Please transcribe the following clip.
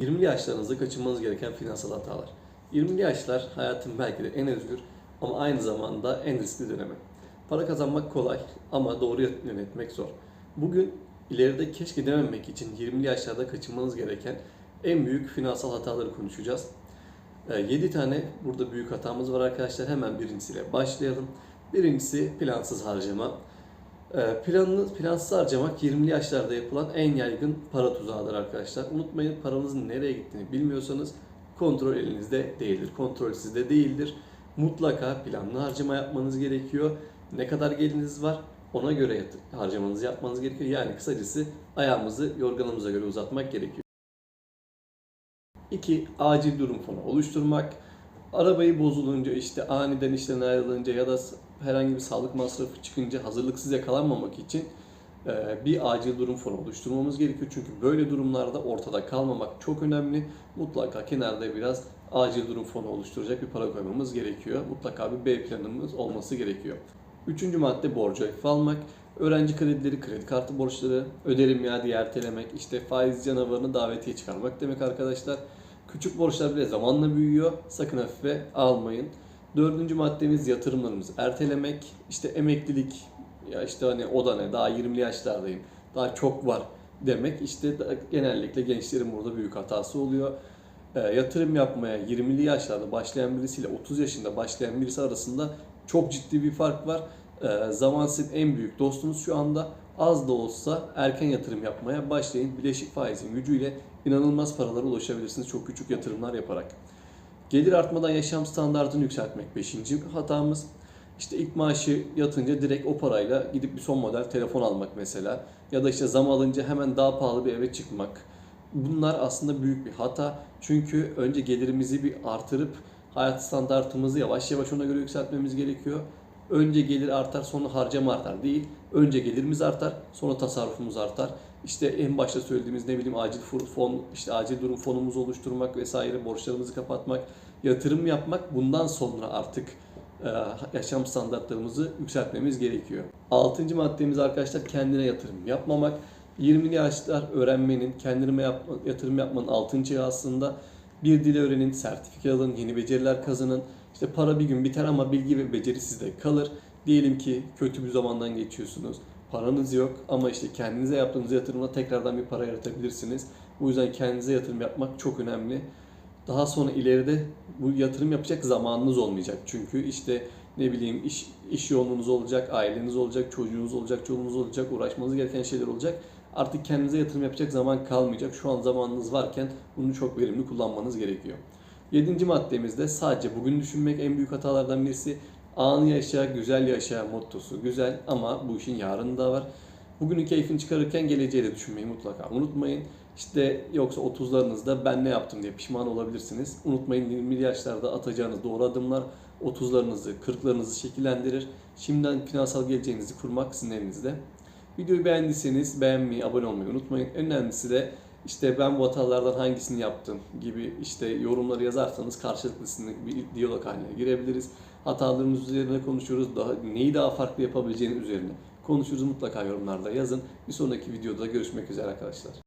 20'li yaşlarınızda kaçınmanız gereken finansal hatalar. 20'li yaşlar hayatın belki de en özgür ama aynı zamanda en riskli dönemi. Para kazanmak kolay ama doğru yönetmek zor. Bugün ileride keşke dememek için 20'li yaşlarda kaçınmanız gereken en büyük finansal hataları konuşacağız. 7 tane burada büyük hatamız var arkadaşlar. Hemen birincisiyle başlayalım. Birincisi plansız harcama. Ee, Planlı, plansız harcamak 20'li yaşlarda yapılan en yaygın para tuzağıdır arkadaşlar. Unutmayın paranızın nereye gittiğini bilmiyorsanız kontrol elinizde değildir. Kontrol sizde değildir. Mutlaka planlı harcama yapmanız gerekiyor. Ne kadar geliriniz var ona göre harcamanızı yapmanız gerekiyor. Yani kısacası ayağımızı yorganımıza göre uzatmak gerekiyor. 2. Acil durum fonu oluşturmak. Arabayı bozulunca işte aniden işten ayrılınca ya da herhangi bir sağlık masrafı çıkınca hazırlıksız yakalanmamak için e, bir acil durum fonu oluşturmamız gerekiyor. Çünkü böyle durumlarda ortada kalmamak çok önemli. Mutlaka kenarda biraz acil durum fonu oluşturacak bir para koymamız gerekiyor. Mutlaka bir B planımız olması gerekiyor. Üçüncü madde borcu hafife almak. Öğrenci kredileri, kredi kartı borçları, öderim miadi ertelemek, işte faiz canavarını davetiye çıkarmak demek arkadaşlar. Küçük borçlar bile zamanla büyüyor. Sakın hafife almayın. Dördüncü maddemiz yatırımlarımızı ertelemek. İşte emeklilik, ya işte hani o da ne, daha 20'li yaşlardayım, daha çok var demek. İşte genellikle gençlerin burada büyük hatası oluyor. Ee, yatırım yapmaya 20'li yaşlarda başlayan birisiyle 30 yaşında başlayan birisi arasında çok ciddi bir fark var. Ee, zaman sizin en büyük dostunuz şu anda. Az da olsa erken yatırım yapmaya başlayın. Bileşik faizin gücüyle inanılmaz paralara ulaşabilirsiniz çok küçük yatırımlar yaparak. Gelir artmadan yaşam standartını yükseltmek 5. hatamız. İşte ilk maaşı yatınca direkt o parayla gidip bir son model telefon almak mesela. Ya da işte zam alınca hemen daha pahalı bir eve çıkmak. Bunlar aslında büyük bir hata. Çünkü önce gelirimizi bir artırıp hayat standartımızı yavaş yavaş ona göre yükseltmemiz gerekiyor. Önce gelir artar sonra harcama artar değil. Önce gelirimiz artar sonra tasarrufumuz artar. İşte en başta söylediğimiz ne bileyim acil fon- işte acil durum fonumuzu oluşturmak vesaire, borçlarımızı kapatmak, yatırım yapmak bundan sonra artık e, yaşam standartlarımızı yükseltmemiz gerekiyor. Altıncı maddemiz arkadaşlar kendine yatırım yapmamak. 20'li yaşlar öğrenmenin, kendine yatırım yapmanın altın çağı aslında. Bir dil öğrenin, sertifika alın, yeni beceriler kazanın. İşte para bir gün biter ama bilgi ve beceri sizde kalır. Diyelim ki kötü bir zamandan geçiyorsunuz. Paranız yok ama işte kendinize yaptığınız yatırımla tekrardan bir para yaratabilirsiniz. Bu yüzden kendinize yatırım yapmak çok önemli. Daha sonra ileride bu yatırım yapacak zamanınız olmayacak. Çünkü işte ne bileyim iş, iş yoğunluğunuz olacak, aileniz olacak, çocuğunuz olacak, çoluğunuz olacak, uğraşmanız gereken şeyler olacak. Artık kendinize yatırım yapacak zaman kalmayacak. Şu an zamanınız varken bunu çok verimli kullanmanız gerekiyor. Yedinci maddemizde sadece bugün düşünmek en büyük hatalardan birisi. Anı yaşa, güzel yaşa mottosu güzel ama bu işin yarını da var. Bugünün keyfini çıkarırken geleceği de düşünmeyi mutlaka unutmayın. İşte yoksa 30'larınızda ben ne yaptım diye pişman olabilirsiniz. Unutmayın 20'li yaşlarda atacağınız doğru adımlar 30'larınızı, 40'larınızı şekillendirir. Şimdiden finansal geleceğinizi kurmak sizin elinizde. Videoyu beğendiyseniz beğenmeyi, abone olmayı unutmayın. En önemlisi de işte ben bu hatalardan hangisini yaptım gibi işte yorumları yazarsanız karşılıklı sizinle bir diyalog haline girebiliriz. Hatalarımız üzerine konuşuyoruz. Daha, neyi daha farklı yapabileceğiniz üzerine konuşuruz. Mutlaka yorumlarda yazın. Bir sonraki videoda görüşmek üzere arkadaşlar.